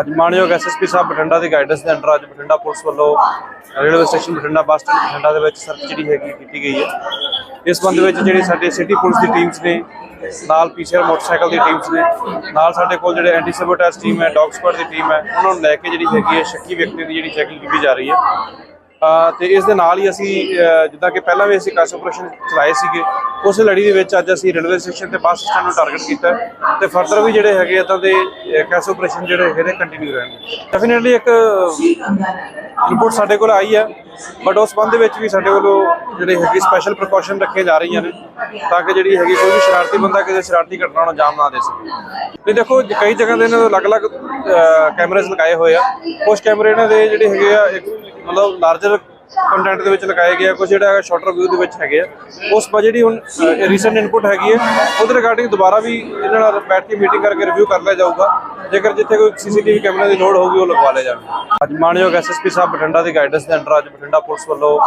ਅੱਜ ਮਾਨਯੋਗ ਐਸਐਸਪੀ ਸਾਹਿਬ ਬਠਿੰਡਾ ਦੀ ਗਾਈਡੈਂਸ ਦੇ ਅੰਡਰ ਅੱਜ ਬਠਿੰਡਾ ਪੁਲਿਸ ਵੱਲੋਂ railway station Bathinda bus stand Bathinda ਦੇ ਵਿੱਚ ਸਰਚ ਜਿਹੜੀ ਹੈਗੀ ਕੀਤੀ ਗਈ ਹੈ। ਇਸ ਸੰਬੰਧ ਵਿੱਚ ਜਿਹੜੀ ਸਾਡੇ ਸਿਟੀ ਪੁਲਿਸ ਦੀ ਟੀਮਸ ਨੇ, ਨਾਲ ਪੀਸੀਆਰ ਮੋਟਰਸਾਈਕਲ ਦੀ ਟੀਮਸ ਨੇ, ਨਾਲ ਸਾਡੇ ਕੋਲ ਜਿਹੜੇ ਐਂਟੀ ਸਬੋਟੈਸ ਟੀਮ ਹੈ ਡੌਗ ਸਕੁਆਡ ਦੀ ਟੀਮ ਹੈ, ਉਹਨਾਂ ਨੂੰ ਲੈ ਕੇ ਜਿਹੜੀ ਹੈਗੀ ਹੈ, ਸ਼ੱਕੀ ਵਿਅਕਤੀ ਦੀ ਜਿਹੜੀ ਚੈਕਿੰਗ ਕੀਤੀ ਜਾ ਰਹੀ ਹੈ। ਅਹ ਤੇ ਇਸ ਦੇ ਨਾਲ ਹੀ ਅਸੀਂ ਜਿੱਦਾਂ ਕਿ ਪਹਿਲਾਂ ਵੀ ਅਸੀਂ ਕਾਸ ਆਪਰੇਸ਼ਨ ਚਲਾਏ ਸੀਗੇ ਉਸ ਲੜੀ ਦੇ ਵਿੱਚ ਅੱਜ ਅਸੀਂ ਰੇਲਵੇ ਸਟੇਸ਼ਨ ਤੇ ਬੱਸ ਸਟੈਂਡ ਨੂੰ ਟਾਰਗੇਟ ਕੀਤਾ ਹੈ ਤੇ ਫਰਦਰ ਵੀ ਜਿਹੜੇ ਹੈਗੇ ਇਦਾਂ ਦੇ ਕਾਸ ਆਪਰੇਸ਼ਨ ਜਿਹੜੇ ਹੈਗੇ ਨੇ ਕੰਟੀਨਿਊ ਰਹਿਣਗੇ। ਡੈਫੀਨਿਟਲੀ ਇੱਕ ਰਿਪੋਰਟ ਸਾਡੇ ਕੋਲ ਆਈ ਹੈ ਬਟ ਉਸ ਸੰਬੰਧ ਵਿੱਚ ਵੀ ਸਾਡੇ ਵੱਲੋਂ ਜਿਹੜੇ ਹੈਗੇ ਸਪੈਸ਼ਲ ਪ੍ਰੀਕਾਸ਼ਨ ਰੱਖੀਆਂ ਜਾ ਰਹੀਆਂ ਨੇ, ਤਾਂ ਕਿ ਜਿਹੜੀ ਹੈਗੀ ਕੋਈ ਵੀ ਸ਼ਰਾਰਤੀ ਬੰਦਾ ਕਿਸੇ ਸ਼ਰਾਰਤੀ ਘਟਨਾ ਨੂੰ ਅੰਜਾਮ ਨਾ ਦੇ ਸਕੇ। ਤੇ ਦੇਖੋ, ਕਈ ਜਗ੍ਹਾ ਦੇ ਇਹਨਾਂ ਦੇ ਅਲੱਗ-ਅਲੱਗ ਕੈਮਰੇਜ਼ ਲਗਾਏ ਹੋਏ ਆ। ਕੁਝ ਕੈਮਰੇ ਇਹਨਾਂ ਦੇ ਜਿਹੜੇ ਹੈਗੇ ਆ, ਇੱਕ ਮਤਲਬ ਲਾਰਜਰ ਕੰਟੈਂਟ ਦੇ ਵਿੱਚ ਲਗਾਏ ਗਏ ਆ ਕੁਝ ਜਿਹੜਾ ਹੈਗਾ ਸ਼ਾਰਟਰ ਵਿਊ ਦੇ ਵਿੱਚ ਹੈਗੇ ਆ। ਉਸ ਪਰ ਜਿਹੜੀ ਹੁਣ ਰੀਸੈਂਟ ਇਨਪੁਟ ਹੈਗੀ ਹੈ, ਉਹਦੇ ਰਿਗਾਰਡਿੰਗ ਦੁਬਾਰਾ ਵੀ ਇਹਨਾਂ ਨਾਲ ਬੈਠ ਕੇ ਮੀਟਿੰਗ ਕਰਕੇ ਰਿਵਿਊ ਕਰ ਲਿਆ ਜਾਊਗਾ। ਜੇਕਰ ਜਿੱਥੇ ਕੋਈ ਸੀਸੀਟੀਵੀ ਕੈਮਰੇ ਦੀ ਲੋੜ ਹੋਊਗੀ, ਉਹ ਲਗਵਾ ਲਿਆ ਜਾਵੇ। ਅੱਜ ਮਾਨਯੋਗ ਐਸਐਸਪੀ ਸਾਹਿਬ ਬਠਿੰਡਾ ਦੀ ਗਾਈਡੈਂਸ ਦੇ ਅੰਡਰ ਅੱਜ ਬਠਿੰਡਾ ਪੁਲਿਸ ਵੱਲੋਂ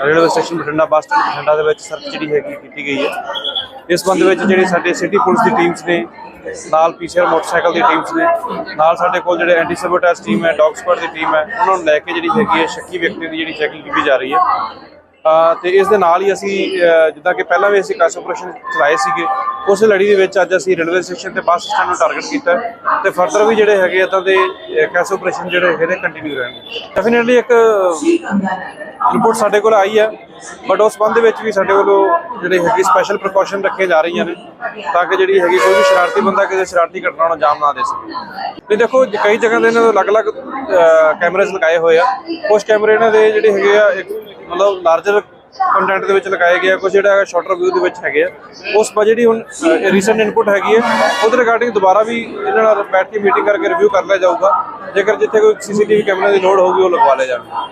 railway station Bathinda bus stand Bathinda ਦੇ ਵਿੱਚ ਸਰਚ ਜਿਹੜੀ ਹੈਗੀ ਕੀਤੀ ਗਈ ਹੈ। ਇਸ ਸੰਬੰਧ ਵਿੱਚ ਜਿਹੜੀ ਸਾਡੇ ਸਿਟੀ ਪੁਲਿਸ ਦੀ ਟੀਮਸ ਨੇ ਨਾਲ ਪੀਸੀਆਰ ਮੋਟਰਸਾਈਕਲ ਦੀ ਟੀਮਸ ਨੇ। ਨਾਲ ਸਾਡੇ ਕੋਲ ਜਿਹੜੇ ਐਂਟੀ ਸਬੋਟੈਸ ਟੀਮ ਹੈ ਡੌਗ ਸਕੁਆਡ ਦੀ ਟੀਮ ਹੈ, ਉਹਨਾਂ ਨੂੰ ਲੈ ਕੇ ਜਿਹੜੀ ਹੈਗੀ ਹੈ, ਸ਼ੱਕੀ ਵਿਅਕਤੀ ਦੀ ਜਿਹੜੀ ਚੈਕਿੰਗ ਕੀਤੀ ਜਾ ਰਹੀ ਹੈ। ਅਹ ਤੇ ਇਸ ਦੇ ਨਾਲ ਹੀ ਅਸੀਂ ਜਿੱਦਾਂ ਕਿ ਪਹਿਲਾਂ ਵੀ ਅਸੀਂ ਕਾਸ ਆਪਰੇਸ਼ਨ ਚਲਾਏ ਸੀਗੇ, ਉਸ ਲੜੀ ਦੇ ਵਿੱਚ ਅੱਜ ਅਸੀਂ ਰੇਲਵੇ ਸਟੇਸ਼ਨ ਤੇ ਬੱਸ ਸਟੈਂਡ ਨੂੰ ਟਾਰਗੇਟ ਕੀਤਾ ਹੈ ਤੇ ਫਰਦਰ ਵੀ ਜਿਹੜੇ ਹੈਗੇ ਇਦਾਂ ਦੇ ਕਾਸ ਆਪਰੇਸ਼ਨ ਜਿਹੜੇ ਹੈਗੇ ਨੇ ਕੰਟੀਨਿਊ ਰਹਿਣਗੇ। ਡੈਫੀਨਿਟਲੀ ਇੱਕ ਰਿਪੋਰਟ ਸਾਡੇ ਕੋਲ ਆਈ ਹੈ ਬਟ ਉਸ ਸੰਬੰਧ ਵਿੱਚ ਵੀ ਸਾਡੇ ਕੋਲੋਂ ਜਿਹੜੇ ਹੈਗੇ ਸਪੈਸ਼ਲ ਪ੍ਰੀਕਾਸ਼ਨ ਰੱਖੀਆਂ ਜਾ ਰਹੀਆਂ ਨੇ, ਤਾਂ ਕਿ ਜਿਹੜੀ ਹੈਗੀ ਕੋਈ ਵੀ ਸ਼ਰਾਰਤੀ ਬੰਦਾ ਕਿਸੇ ਸ਼ਰਾਰਤੀ ਘਟਨਾ ਨੂੰ ਅੰਜਾਮ ਨਾ ਦੇ ਸਕੇ। ਤੇ ਦੇਖੋ, ਕਈ ਜਗ੍ਹਾ ਦੇ ਇਹਨਾਂ ਦੇ ਅਲੱਗ-ਅਲੱਗ ਕੈਮਰੇਜ਼ ਲਗਾਏ ਹੋਏ ਆ। ਕੁਝ ਕੈਮਰੇ ਇਹਨਾਂ ਦੇ ਜਿਹੜੇ ਹੈਗੇ ਆ, ਇੱਕ ਮਤਲਬ ਲਾਰਜਰ ਕੰਟੈਂਟ ਦੇ ਵਿੱਚ ਲਗਾਏ ਗਏ ਆ ਕੁਝ ਜਿਹੜਾ ਹੈਗਾ ਸ਼ਾਰਟਰ ਵਿਊ ਦੇ ਵਿੱਚ ਹੈਗੇ ਆ। ਉਸ ਪਰ ਜਿਹੜੀ ਹੁਣ ਰੀਸੈਂਟ ਇਨਪੁਟ ਹੈਗੀ ਹੈ ਉਹਦੇ ਰਿਗਾਰਡਿੰਗ ਦੁਬਾਰਾ ਵੀ ਇਹਨਾਂ ਨਾਲ ਬੈਠ ਕੇ ਮੀਟਿੰਗ ਕਰਕੇ ਰਿਵਿਊ ਕਰ ਲਿਆ ਜਾਊਗਾ। ਜੇਕਰ ਜਿੱਥੇ ਕੋਈ ਸੀਸੀਟੀਵੀ ਕੈਮਰੇ ਦੀ ਲੋੜ ਹੋਊਗੀ, ਉਹ ਲਗਵਾ ਲਿਆ ਜਾਵੇਗਾ